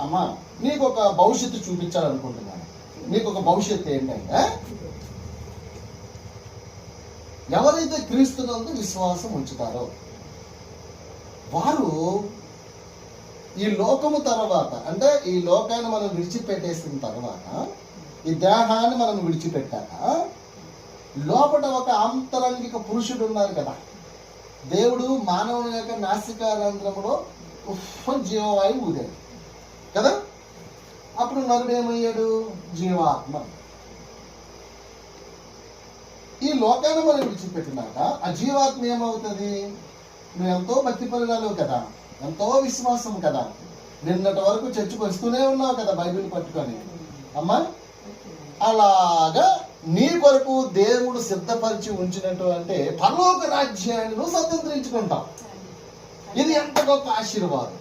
అమ్మా నీకు ఒక భవిష్యత్తు చూపించాలనుకుంటున్నాను. నీకు ఒక భవిష్యత్తు ఏంటంటే ఎవరైతే క్రీస్తునందు విశ్వాసం ఉంచుతారో వారు ఈ లోకము తర్వాత అంటే ఈ లోకాన్ని మనం విడిచిపెట్టేసిన తర్వాత ఈ దేహాన్ని మనం విడిచిపెట్టాక లోపల ఒక ఆంతరంగిక పురుషుడు ఉన్నారు కదా. దేవుడు మానవుని యొక్క నాసికారంధ్రములో ఉఫ్ జీవవాయువు ఊదాడు. కదా? అప్పుడు నరుడు ఏమయ్యాడు? జీవాత్మ. ఈ లోకాన్ని మనం విడిచిపెట్టినాక ఆ జీవాత్మ ఏమవుతుంది? నువ్వు ఎంతో భక్తి పరిణాలు కదా. ఎంతో విశ్వాసం కదా. నిన్నటి వరకు చర్చకు వస్తూనే ఉన్నావు కదా బైబిల్ పట్టుకొని. అమ్మా అలాగా నీ కొరకు దేవుడు సిద్ధపరిచి ఉంచినట్టు అంటే పరలోక రాజ్యాన్ని నువ్వు స్వతంత్రించుకుంటావు. ఇది ఎంత గొప్ప ఆశీర్వాదం.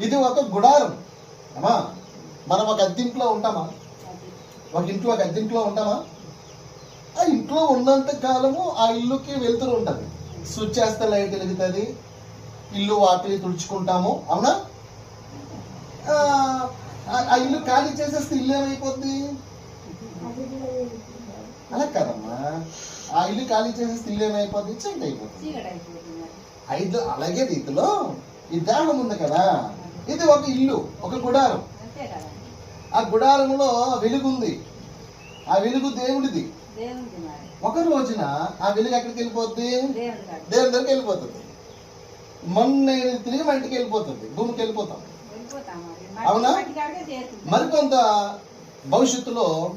ఇది ఒక గుడారం. అమ్మా మనం ఒక అద్దెంట్లో ఉంటామా? ఒక ఇంట్లో ఒక అద్దెంట్లో ఉంటామా? ఆ ఇంట్లో ఉన్నంత కాలము ఆ ఇల్లుకి వెళ్తూ ఉంటుంది. స్విచ్ చేస్తే లైట్ వెలుగుతుంది ఇల్లు వాటిని తుడుచుకుంటాము అవునా? ఆ, ఇల్లు ఖాళీ చేసేస్తే ఇల్లు ఏమైపోద్ది? అలా కదమ్మా. ఆ ఇల్లు ఖాళీ చేసేస్తే ఇల్లు ఏమైపోద్ది? చీకటి అయిపోతుంది. ఐదు అలాగే రీతిలో ఈ దేహం ఉంది కదా. ఇది ఒక ఇల్లు ఒక గుడారం. ఆ గుడారంలో వెలుగు ఉంది. ఆ వెలుగు దేవుడిది. ఒక రోజున ఆ వెలుగు ఎక్కడికి వెళ్ళిపోద్ది? దేవుడి దేవుని దగ్గరికి వెళ్ళిపోతుంది. మొన్న తిరిగి మా ఇంటికి వెళ్ళిపోతుంది. భూమికి వెళ్ళిపోతాం. అవునా? మరికొంత భవిష్యత్తులో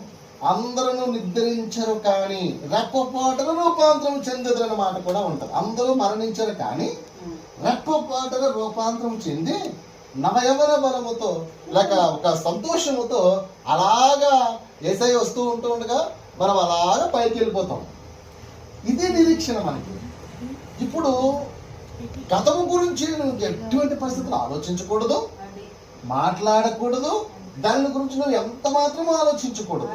అందరూ నిద్రించరు కానీ రెప్పపాటలు రూపాంతరం చెందదురన్న మాట కూడా ఉంటుంది. అందరూ మరణించరు కానీ. రెప్పపాటల రూపాంతరం చెంది నవయవన బలముతో లేక ఒక సంతోషముతో అలాగా ఏసై వస్తూ ఉంటూ ఉండగా మనం అలాగా పైకి వెళ్ళిపోతాం. ఇదే నిరీక్షణ మనకి. ఇప్పుడు గతము గురించి నువ్వు ఎటువంటి పరిస్థితులు ఆలోచించకూడదు మాట్లాడకూడదు దాని గురించి నువ్వు ఎంత మాత్రం ఆలోచించకూడదు.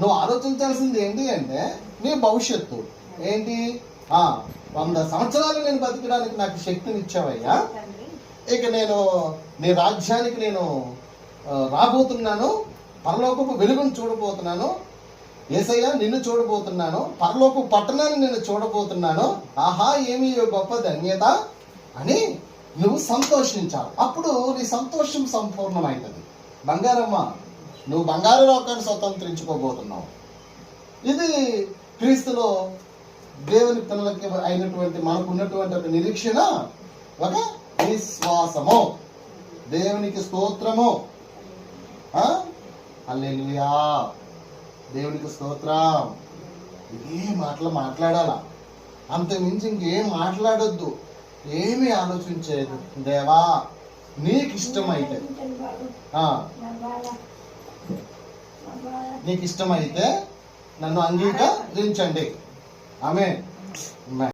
నువ్వు ఆలోచించాల్సింది ఏంటి అంటే నీ భవిష్యత్తు. ఏంటి? వంద సంవత్సరాలు నేను బతకడానికి నాకు శక్తిని ఇచ్చావయ్యా ఇక నేను నీ రాజ్యానికి నేను రాబోతున్నాను. పరలోకపు వెలుగును చూడబోతున్నాను. ఏసయ్య నిన్ను చూడబోతున్నాను. పరలోక పట్టణాన్ని నేను చూడబోతున్నాను. ఆహా ఏమి గొప్ప ధన్యత అని నువ్వు సంతోషించాలి అప్పుడు నీ సంతోషం సంపూర్ణమవుతుంది బంగారమ్మ నువ్వు బంగారు లోకాన్ని స్వతంత్రించుకోబోతున్నావు. ఇది క్రీస్తులో దేవుని పిల్లలకి అయినటువంటి మనకు ఉన్నటువంటి ఒక నిరీక్షణ. ఒక విశ్వాసము దేవునికి స్తోత్రము. అల్లెలుయా దేవునికి స్తోత్రం. ఇదే మాటలు మాట్లాడాలా? అంత మించి ఇంకేం మాట్లాడొద్దు. ఏమి ఆలోచించేది? దేవా నీకు ఇష్టమైతే ఆ, నీకు ఇష్టమైతే నన్ను అంగీకరించండి. ఆమె